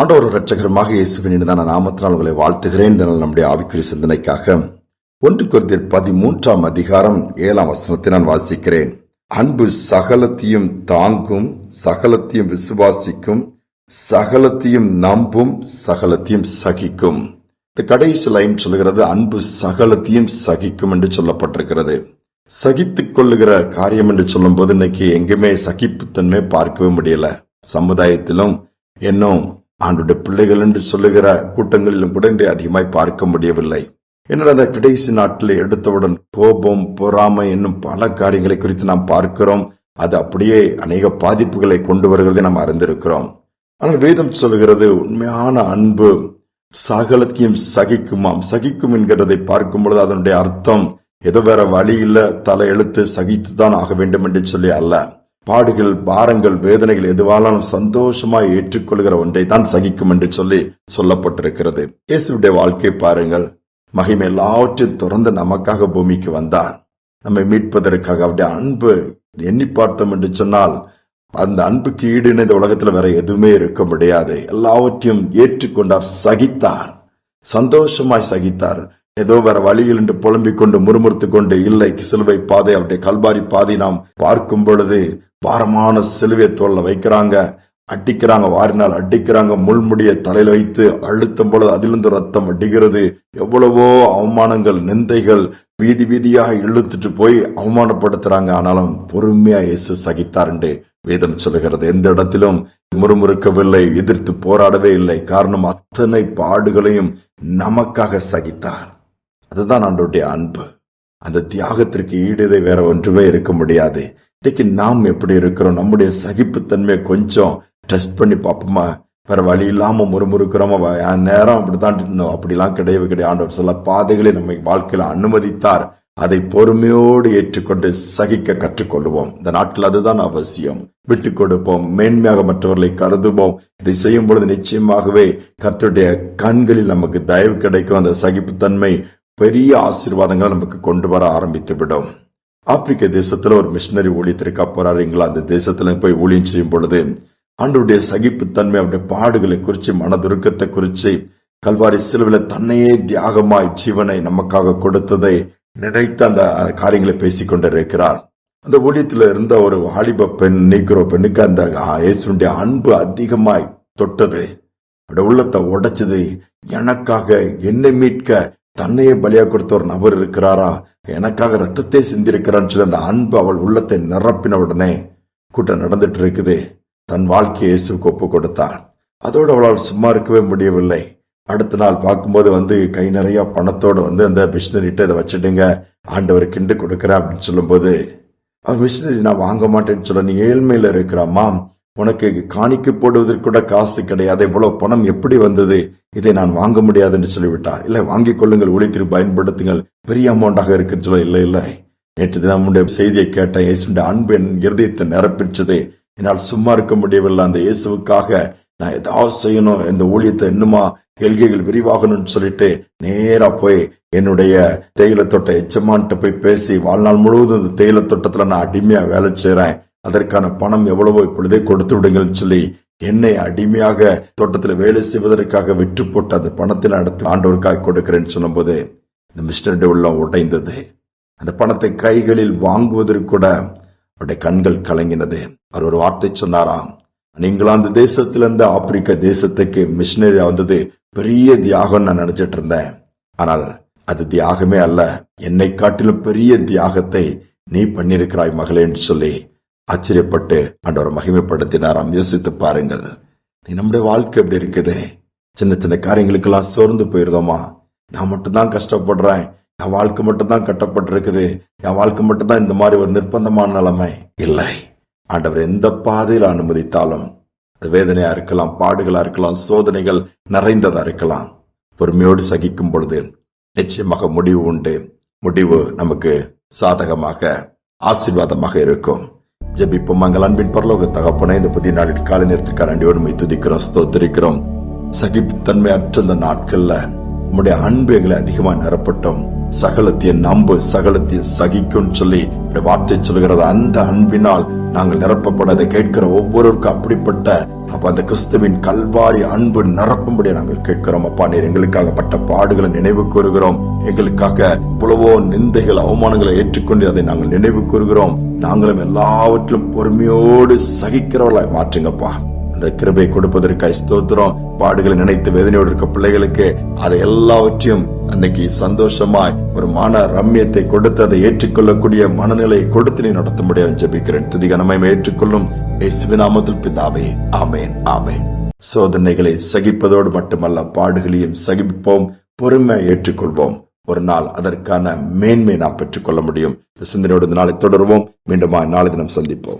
ஆண்டவர் ரட்சகரமாக இயேசுவின் இனிதான நாமத்தினால் உங்களை வாழ்த்துகிறேன். இந்த நம்முடைய ஆவிக்குரிய சிந்தனைக்காக ஒன்று குருந்தியர் பதிமூன்றாம் அதிகாரம் ஏழாம் வசனத்தை நான் வாசிக்கிறேன். அன்பு சகலத்தையும் தாங்கும் சகலத்தையும் விசுவாசிக்கும் சகலத்தையும் நம்பும் சகலத்தையும் சகிக்கும். இந்த கடைசி லைன் சொல்லுகிறது அன்பு சகலத்தையும் சகிக்கும் என்று சொல்லப்பட்டிருக்கிறது. சகித்துக் கொள்ளுகிற காரியம் என்று சொல்லும்போது இன்னைக்கு எங்குமே சகிப்புத்தன்மை பார்க்கவே முடியல. சமுதாயத்திலும் இன்னும் ஆண்டுடைய பிள்ளைகள் என்று சொல்லுகிற கூட்டங்களிலும் கூட அதிகமாய் பார்க்க முடியவில்லை. என்னடா அந்த கடைசி நாட்டில் எடுத்தவுடன் கோபம் பொறாமை என்னும் பல காரியங்களை குறித்து நாம் பார்க்கிறோம். அது அப்படியே அநேக பாதிப்புகளை கொண்டு வருகிறதை நாம் அறிந்திருக்கிறோம். ஆனால் வேதம் சொல்லுகிறது உண்மையான அன்பு சகலத்தையும் சகிக்குமாம். சகிக்கும் என்கிறதை பார்க்கும் பொழுது அதனுடைய அர்த்தம் ஏதோ வேற வழி இல்ல தலை எழுத்து சகித்துதான் ஆக வேண்டும் என்று சொல்லி அல்ல. பாடுகள் பாரங்கள் வேதனைகள் எதுவானாலும் சந்தோஷமாய் ஏற்றுக்கொள்கிற ஒன்றை தான் சகிக்கும் என்று சொல்லி சொல்லப்பட்டிருக்கிறது. இயேசுடைய வாழ்க்கை பாருங்கள். மகிமை எல்லாவற்றையும் தொடர்ந்து நமக்காக பூமிக்கு வந்தார். நம்மை மீட்பதற்காக அவருடைய அன்பு எண்ணி பார்த்தோம் என்று சொன்னால் அந்த அன்புக்கு ஈடு இந்த உலகத்துல வேற எதுவுமே இருக்க முடியாது. எல்லாவற்றையும் ஏற்றுக்கொண்டார் சகித்தார். சந்தோஷமாய் சகித்தார். ஏதோ வேற வழியில் என்று புலம்பிக் கொண்டு முறுமுறுத்துக் கொண்டு இல்லை சிலுவை பாதை அவருடைய கல்வாரி பாதை நாம் பார்க்கும் பொழுது பாரமான சிலுவை தோல்ல வைக்கிறாங்க அடிக்கிறாங்க வாரினால் அடிக்கிறாங்க முள்முடிய தலையில வைத்து அழுத்தும் பொழுது அதிலிருந்து ரத்தம் அடிக்கிறது. எவ்வளவோ அவமானங்கள் நிந்தைகள் வீதி வீதியாக இழுத்துட்டு போய் அவமானப்படுத்துறாங்க. ஆனாலும் பொறுமையா இயேசு சகித்தார் என்று வேதம் சொல்லுகிறது. எந்த இடத்திலும் முறுமுறுக்கவில்லை எதிர்த்து போராடவே இல்லை. காரணம் அத்தனை பாடுகளையும் நமக்காக சகித்தார். அதுதான் ஆண்டவருடைய அன்பு. அந்த தியாகத்திற்கு ஈடுதை வேற ஒன்றுமே இருக்க முடியாது. இன்னைக்கு நாம் எப்படி இருக்கிறோம்? நம்முடைய சகிப்புத்தன்மையை கொஞ்சம் டெஸ்ட் பண்ணி பார்ப்போமா? வேற வழி இல்லாம முறுமுறுக்கிறோமா? என் நேரம் அப்படித்தான் அப்படிலாம் கிடையவே கிடையாது. ஆண்டவர் சில பாதைகளை நம்ம வாழ்க்கையில அனுமதித்தார். அதை பொறுமையோடு ஏற்றுக்கொண்டு சகிக்க கற்றுக்கொள்வோம். இந்த நாட்கள் அதுதான் அவசியம். விட்டு கொடுப்போம். மேன்மையாக மற்றவர்களை கருதுவோம். இதை செய்யும் பொழுது நிச்சயமாகவே கர்த்தருடைய கண்களில் நமக்கு தயவு கிடைக்கும். அந்த சகிப்புத்தன்மை பெரிய ஆசீர்வாதங்களை நமக்கு கொண்டு வர ஆரம்பித்து விடும். ஆப்பிரிக்க தேசத்துல ஒரு மிஷினரி ஊழியத்திற்கு போறாரு. இங்கிலாந்து தேசத்துல போய் ஊழியம் செய்யும் பொழுது ஆண்டவருடைய சகிப்புத்தன்மை அவருடைய பாடுகளை குறித்து மனதுருக்கத்தை குறித்து கல்வாரி சிலுவில தன்னையே தியாகமாய் ஜீவனை நமக்காக கொடுத்ததை நினைத்து அந்த காரியங்களை பேசிக் கொண்டிருக்கிறார். அந்த ஊழியத்துல இருந்த ஒரு வாலிப பெண் நீக்கிறோ பெண்ணுக்கு அந்த இயேசுடைய அன்பு அதிகமாய் தொட்டது. அவருடைய உள்ளத்தை உடைச்சது. எனக்காக என்னை மீட்க தன்னையே பலியா கொடுத்த ஒரு நபர் இருக்கிறாரா? எனக்காக ரத்தத்தை சிந்திருக்கிறான்னு சொல்லி அந்த அன்பு அவள் உள்ளத்தை நிரப்பின உடனே கூட்டம் நடந்துட்டு இருக்குது. தன் வாழ்க்கையை இயேசுக்கு ஒப்பு கொடுத்தாள். அதோடு அவளால் சும்மா இருக்கவே முடியவில்லை. அடுத்த நாள் பார்க்கும்போது வந்து கை நிறைய பணத்தோடு வந்து அந்த மிஷினரிட்ட இதை வச்சுடுங்க ஆண்டவர் கிண்டு கொடுக்குறேன் அப்படின்னு சொல்லும்போது மிஷினரி நான் வாங்க மாட்டேன்னு சொல்ல நீ ஏழ்மையில இருக்கிறாமா உனக்கு காணிக்க போடுவதற்கு கூட காசு கிடையாது. இவ்வளவு பணம் எப்படி வந்தது? இதை நான் வாங்க முடியாது என்று சொல்லிவிட்டார். இல்லை வாங்கிக் கொள்ளுங்கள். ஒளித்திரு பயன்படுத்துங்கள். பெரிய அமௌண்டாக இருக்குன்னு சொல்ல இல்லை இல்லை. நேற்று தினம் உடைய செய்தியை கேட்ட இயேசுடைய அன்பு என் இருதயத்தை நிரப்பிச்சது. என்னால் சும்மா இருக்க முடியவில்லை. அந்த இயேசுவுக்காக நான் ஏதாவது செய்யணும். இந்த ஊழியத்தை இன்னுமா எல்கைகள் விரிவாகணும்னு சொல்லிட்டு நேரா போய் என்னுடைய தேயிலை தோட்ட எச்சமான்ட்ட போய் பேசி வாழ்நாள் முழுவதும் இந்த தேயிலை தோட்டத்துல நான் அடிமையா வேலை செய்யறேன் அதற்கான பணம் எவ்வளவோ இப்பொழுதே கொடுத்து விடுங்கள்னு சொல்லி என்னை அடிமையாக தோட்டத்தில் வேலை செய்வதற்காக விற்று போட்டு அந்த பணத்தை அடுத்து எடுத்து ஆண்டவருக்காக கொடுக்கிறேன்னு சொல்லும்போது இந்த மிஸ்டருடைய உள்ளம் உடைந்தது. அந்த பணத்தை கைகளில் வாங்குவதற்கு கூட அவருடைய கண்கள் கலங்கினது. அவர் ஒரு வார்த்தை சொன்னாராம் இங்கிலாந்து தேசத்திலிருந்து ஆப்பிரிக்க தேசத்துக்கு மிஷினரி வந்தது பெரிய தியாகம் நான் நினைச்சிட்டு இருந்தேன். ஆனால் அது தியாகமே அல்ல என்னை காட்டிலும் பெரிய தியாகத்தை நீ பண்ணியிருக்கிறாய் மகளேன்னு சொல்லி ஆச்சரியப்பட்டு ஆண்டவரை மகிமைப்படுத்தினார். யோசித்து பாருங்கள். நீ நம்முடைய வாழ்க்கை எப்படி இருக்குது? சின்ன சின்ன காரியங்களுக்கெல்லாம் சோர்ந்து போயிருந்தோமா நான் மட்டும்தான் கஷ்டப்படுறேன். என் வாழ்க்கை மட்டும்தான் கட்டப்பட்டிருக்குது. என் வாழ்க்கை மட்டும்தான் இந்த மாதிரி ஒரு நிர்பந்தமான நிலைமை இல்லை. ஆண்டவர் எந்த பாதையில் அனுமதித்தாலும் அது வேதனையா இருக்கலாம் பாடுகளா இருக்கலாம் சோதனைகள் நிறைந்ததா இருக்கலாம். பொறுமையோடு சகிக்கும் பொழுது நிச்சயமாக முடிவு உண்டு. முடிவு நமக்கு சாதகமாக ஆசீர்வாதமாக இருக்கும். ஜபிப்போம். மங்கள் அன்பின் பரலோக தகப்பன இந்த புதிய நாளில் காலை நேரத்துக்கு அண்டியோடு மை துதிக்கிறோம் ஸ்தோத்திரிக்கிறோம். சகிப்புத்தன்மை அற்ற இந்த நாட்கள்ல உம்முடைய அன்பு எங்களை அதிகமா நிரப்பட்டோம். சகலத்தையும் நம்பு சகலத்தையும் சகிக்கும் சொல்லி வார்த்தை சொல்கிறது அந்த அன்பினால் நாங்கள் நிரப்பப்பட அதை கேட்கிற ஒவ்வொருவருக்கும் அப்படிப்பட்ட அப்ப அந்த கிறிஸ்துவின் கல்வாரி அன்பு நிரப்பும்படி நாங்கள் கேட்கிறோம். அப்பா நீர் எங்களுக்காகப்பட்ட பாடுகளை நினைவு கூறுகிறோம். எங்களுக்காக இவ்வளவோ நிந்தைகள் அவமானங்களை ஏற்றுக்கொண்டு அதை நாங்கள் நினைவு கூறுகிறோம். நாங்களும் எல்லாவற்றிலும் பொறுமையோடு சகிக்கிறவர்களாய் மாற்றுங்கப்பா. அந்த கிருபை கொடுப்பதற்காய் ஸ்தோத்திரம் பாடுகளை நினைத்து வேதனையோடு இருக்க பிள்ளைகளுக்கு அதை எல்லாவற்றையும் அன்னைக்கு சந்தோஷமாய் ஒரு மன ரம்யத்தை கொடுத்து அதை ஏற்றுக்கொள்ளக்கூடிய மனநிலையை கொடுத்து நீ நடத்த முடியும் ஜெபிக்கிறேன். துதிகனமை ஏற்றுக்கொள்ளும். நாமத்தில் பிதாவே ஆமேன் ஆமேன். சோதனைகளை சகிப்பதோடு மட்டுமல்ல பாடுகளையும் சகிப்போம் பொறுமை ஏற்றுக்கொள்வோம். ஒரு நாள் அதற்கான மேன்மை நாம் பெற்றுக்கொள்ள முடியும். இந்த சிந்தனையோடு இந்த நாளை தொடருவோம். மீண்டும் நாளை தினம் சந்திப்போம்.